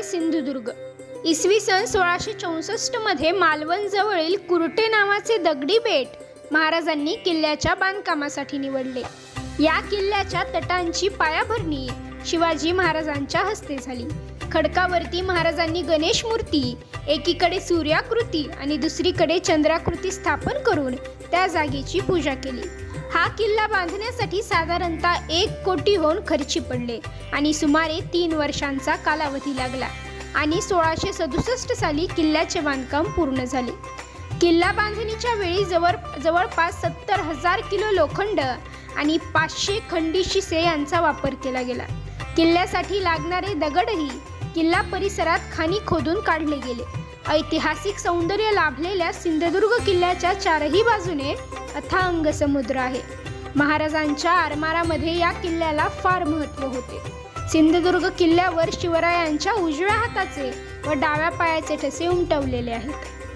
आहे सिंधुदुर्ग. इसवी सन सोळाशे चौसष्टमध्ये मालवणजवळील कुर्टे नावाचे दगडी बेट महाराजांनी किल्ल्याच्या बांधकामासाठी निवडले. या किल्ल्याच्या तटांची पायाभरणी शिवाजी महाराजांच्या हस्ते झाली. खडकावरती महाराजांनी गणेश मूर्ती एकीकडे सूर्याकृती आणि दुसरीकडे चंद्राकृती स्थापन करून त्या जागेची पूजा केली. हा किल्ला बांधण्यासाठी साधारणतः एक कोटीहून खर्ची पडले आणि सुमारे तीन वर्षांचा कालावधी लागला आणि सोळाशे सदुसष्ट साली किल्ल्याचे बांधकाम पूर्ण झाले. किल्ला बांधणीच्या वेळी जवळ जवळपास सत्तर हजार किलो लोखंड आणि पाचशे खंडी शिसे यांचा वापर केला गेला. किल्ल्यासाठी लागणारे दगडही किल्ला परिसरात खाणी खोदून काढले गेले. ऐतिहासिक सौंदर्य लाभलेल्या सिंधुदुर्ग किल्ल्याच्या चारही बाजूने अथांग समुद्र आहे. महाराजांच्या आरमारामध्ये या किल्ल्याला फार महत्त्व होते. सिंधुदुर्ग किल्ल्यावर शिवरायांच्या उजव्या हाताचे व डाव्या पायाचे ठसे उमटवलेले आहेत.